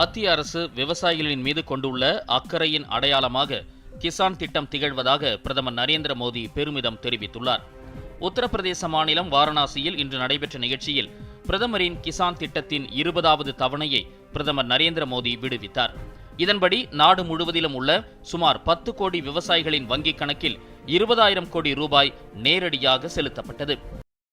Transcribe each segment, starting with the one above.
மத்திய அரசு விவசாயிகளின் மீது கொண்டுள்ள அக்கறையின் அடையாளமாக கிசான் திட்டம் திகழ்வதாக பிரதமர் நரேந்திர மோடி பெருமிதம் தெரிவித்துள்ளார். உத்தரப்பிரதேச மாநிலம் வாரணாசியில் இன்று நடைபெற்ற நிகழ்ச்சியில் பிரதமரின் கிசான் திட்டத்தின் இருபதாவது தவணையை பிரதமர் நரேந்திர மோடி விடுவித்தார். இதன்படி நாடு முழுவதிலும் உள்ள சுமார் பத்து கோடி விவசாயிகளின் வங்கிக் கணக்கில் இருபதாயிரம் கோடி ரூபாய் நேரடியாக செலுத்தப்பட்டது.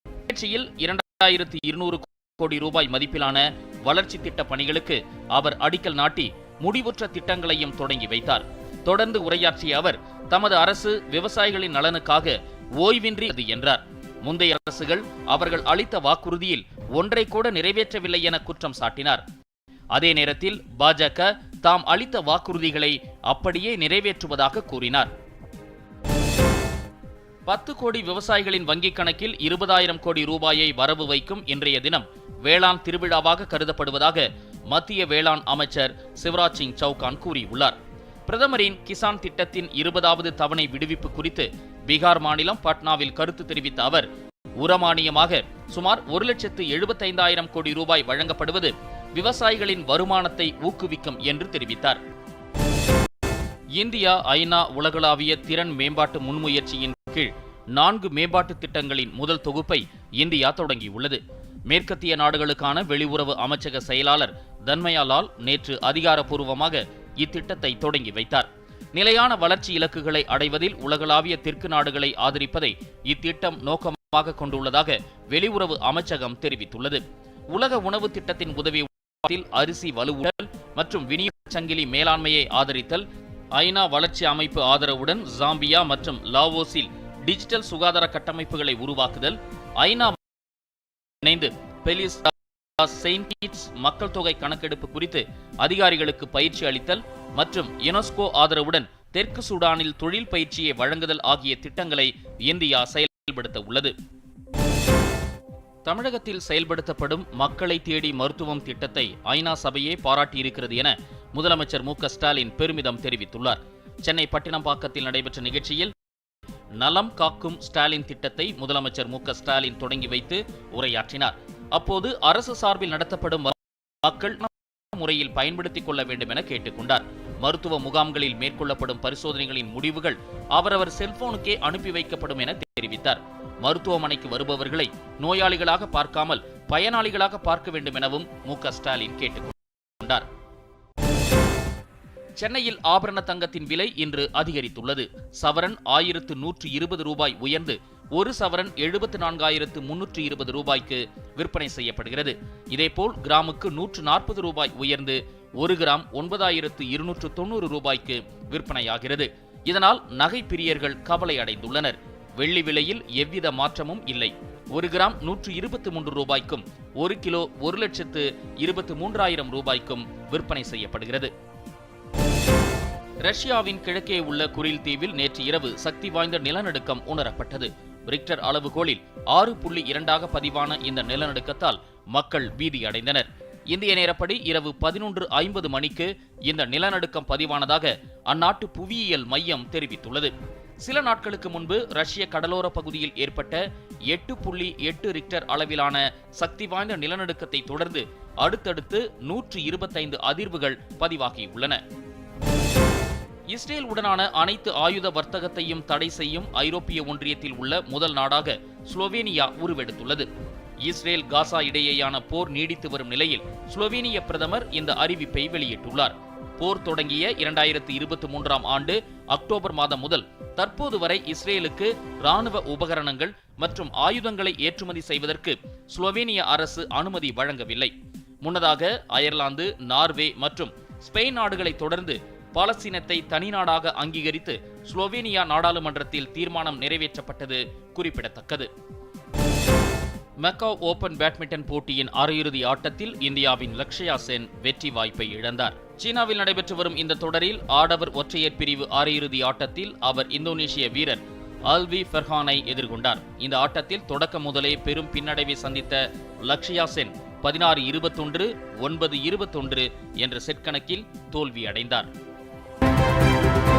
நிகழ்ச்சியில் இரண்டாயிரத்தி இருநூறு கோடி ரூபாய் மதிப்பிலான வளர்ச்சி திட்ட பணிகளுக்கு அவர் அடிக்கல் நாட்டி முடிவுற்ற திட்டங்களையும் தொடங்கி வைத்தார். தொடர்ந்து உரையாற்றிய அவர் தமது அரசு விவசாயிகளின் நலனுக்காக ஓய்வின்றி அது என்றார். முந்தைய அரசுகள் அவர்கள் அளித்த வாக்குறுதியில் ஒன்றை கூட நிறைவேற்றவில்லை என குற்றம் சாட்டினார். அதே நேரத்தில் பாஜக தாம் அளித்த வாக்குறுதிகளை அப்படியே நிறைவேற்றுவதாக கூறினார். பத்து கோடி விவசாயிகளின் வங்கிக் கணக்கில் இருபதாயிரம் கோடி ரூபாயை வரவு வைக்கும் இன்றைய தினம் வேளாண் திருவிழாவாக கருதப்படுவதாக மத்திய வேளாண் அமைச்சர் சிவராஜ் சிங் சௌகான் கூறியுள்ளார். பிரதமரின் கிசான் திட்டத்தின் இருபதாவது தவணை விடுவிப்பு குறித்து பீகார் மாநிலம் பாட்னாவில் கருத்து தெரிவித்த அவர் உரமானியமாக சுமார் ஒரு லட்சத்து எழுபத்தைந்தாயிரம் கோடி ரூபாய் வழங்கப்படுவது விவசாயிகளின் வருமானத்தை ஊக்குவிக்கும் என்று தெரிவித்தார். இந்தியா ஐநா உலகளாவிய திறன் மேம்பாட்டு முன்முயற்சியின் கீழ் நான்கு மேம்பாட்டு திட்டங்களின் முதல் தொகுப்பை இந்தியா தொடங்கியுள்ளது. மேற்கத்திய நாடுகளுக்கான வெளியுறவு அமைச்சக செயலாளர் தன்மயாலால் நேற்று அதிகாரப்பூர்வமாக இத்திட்டத்தை தொடங்கி வைத்தார். நிலையான வளர்ச்சி இலக்குகளை அடைவதில் உலகளாவிய தெற்கு நாடுகளை ஆதரிப்பதை இத்திட்டம் நோக்கமாக கொண்டுள்ளதாக வெளியுறவு அமைச்சகம் தெரிவித்துள்ளது. உலக உணவு திட்டத்தின் உதவி அரிசி வலுவூட்டல் மற்றும் விநியோக சங்கிலி மேலாண்மையை ஆதரித்தல் ஐநா வளர்ச்சி அமைப்பு ஆதரவுடன் ஜாம்பியா மற்றும் லாவோஸில் டிஜிட்டல் சுகாதார கட்டமைப்புகளை உருவாக்குதல் ஐநா இணைந்து பெலிஸ் செயின்ட் கீட்ஸ் மக்கள் தொகை கணக்கெடுப்பு குறித்து அதிகாரிகளுக்கு பயிற்சி அளித்தல் மற்றும் யுனெஸ்கோ ஆதரவுடன் தெற்கு சூடானில் தொழில் பயிற்சியை வழங்குதல் ஆகிய திட்டங்களை இந்தியா செயல்படுத்த உள்ளது. தமிழகத்தில் செயல்படுத்தப்படும் மக்களை தேடி மருத்துவம் திட்டத்தை ஐநா சபையே பாராட்டியிருக்கிறது என முதலமைச்சர் மு ஸ்டாலின் பெருமிதம் தெரிவித்துள்ளார். சென்னை பட்டினம்பாக்கத்தில் நடைபெற்ற நிகழ்ச்சியில் நலம் காக்கும் ஸ்டாலின் திட்டத்தை முதலமைச்சர் மு ஸ்டாலின் தொடங்கி வைத்து உரையாற்றினார். அப்போது அரசு சார்பில் நடத்தப்படும் மக்கள் முறையில் பயன்படுத்திக் கொள்ள வேண்டும் என கேட்டுக்கொண்டார். மருத்துவ முகாம்களில் மேற்கொள்ளப்படும் பரிசோதனைகளின் முடிவுகள் அவரவர் செல்போனுக்கே அனுப்பி வைக்கப்படும் என தெரிவித்தார். மருத்துவமனைக்கு வருபவர்களை நோயாளிகளாக பார்க்காமல் பயனாளிகளாக பார்க்க வேண்டும் எனவும் மு ஸ்டாலின் கேட்டுக்கொண்டார். சென்னையில் ஆபரண தங்கத்தின் விலை இன்று அதிகரித்துள்ளது. சவரன் ஆயிரத்து நூற்று இருபது ரூபாய் உயர்ந்து ஒரு சவரன் எழுபத்து நான்காயிரத்து முன்னூற்று இருபது ரூபாய்க்கு விற்பனை செய்யப்படுகிறது. இதேபோல் கிராமுக்கு நூற்று நாற்பது ரூபாய் உயர்ந்து ஒரு கிராம் ஒன்பதாயிரத்து இருநூற்று தொண்ணூறு ரூபாய்க்கு விற்பனையாகிறது. இதனால் நகை பிரியர்கள் கவலை அடைந்துள்ளனர். வெள்ளி விலையில் எவ்வித மாற்றமும் இல்லை. ஒரு கிராம் நூற்று இருபத்தி மூன்று ரூபாய்க்கும் ஒரு கிலோ ஒரு லட்சத்து இருபத்தி மூன்றாயிரம் ரூபாய்க்கும் விற்பனை செய்யப்படுகிறது. ரஷ்யாவின் கிழக்கே உள்ள குரில் தீவில் நேற்று இரவு சக்தி வாய்ந்த நிலநடுக்கம் உணரப்பட்டது. ரிக்டர் அளவுகோலில் ஆறு புள்ளி இரண்டாக பதிவான இந்த நிலநடுக்கத்தால் மக்கள் பீதியடைந்தனர் இந்திய நேரப்படி இரவு பதினொன்று ஐம்பது மணிக்கு இந்த நிலநடுக்கம் பதிவானதாக அந்நாட்டு புவியியல் மையம் தெரிவித்துள்ளது. சில நாட்களுக்கு முன்பு ரஷ்ய கடலோர பகுதியில் ஏற்பட்ட எட்டு புள்ளி எட்டு ரிக்டர் அளவிலான சக்தி வாய்ந்த நிலநடுக்கத்தை தொடர்ந்து அடுத்தடுத்து நூற்று இருபத்தைந்து அதிர்வுகள் பதிவாகியுள்ளன. இஸ்ரேல் உடனான அனைத்து ஆயுத வர்த்தகத்தையும் தடை செய்யும் ஐரோப்பிய ஒன்றியத்தில் உள்ள முதல் நாடாக ஸ்லோவேனியா உருவெடுத்துள்ளது. இஸ்ரேல் காசா இடையேயான போர் நீடித்து வரும் நிலையில் ஸ்லோவேனிய பிரதமர் இந்த அறிவிப்பை வெளியிட்டுள்ளார். போர் தொடங்கிய இரண்டாயிரத்தி இருபத்தி மூன்றாம் ஆண்டு அக்டோபர் மாதம் முதல் தற்போது வரை இஸ்ரேலுக்கு ராணுவ உபகரணங்கள் மற்றும் ஆயுதங்களை ஏற்றுமதி செய்வதற்கு ஸ்லோவேனிய அரசு அனுமதி வழங்கவில்லை. முன்னதாக அயர்லாந்து நார்வே மற்றும் ஸ்பெயின் நாடுகளை தொடர்ந்து பாலஸ்தீனத்தை தனிநாடாக அங்கீகரித்து ஸ்லோவேனியா நாடாளுமன்றத்தில் தீர்மானம் நிறைவேற்றப்பட்டது குறிப்பிடத்தக்கது. மெக்காவ் ஓபன் பேட்மிண்டன் போட்டியின் அரையிறுதி ஆட்டத்தில் இந்தியாவின் லக்ஷயா சென் வெற்றி வாய்ப்பை இழந்தார். சீனாவில் நடைபெற்று வரும் இந்த தொடரில் ஆடவர் ஒற்றையர் பிரிவு அரையிறுதி ஆட்டத்தில் அவர் இந்தோனேஷிய வீரர் அல்வி ஃபெர்ஹானை எதிர்கொண்டார். இந்த ஆட்டத்தில் தொடக்க முதலே பெரும் பின்னடைவை சந்தித்த லக்ஷயா சென் பதினாறு இருபத்தொன்று ஒன்பது இருபத்தொன்று என்ற செட் கணக்கில் தோல்வி அடைந்தார் Música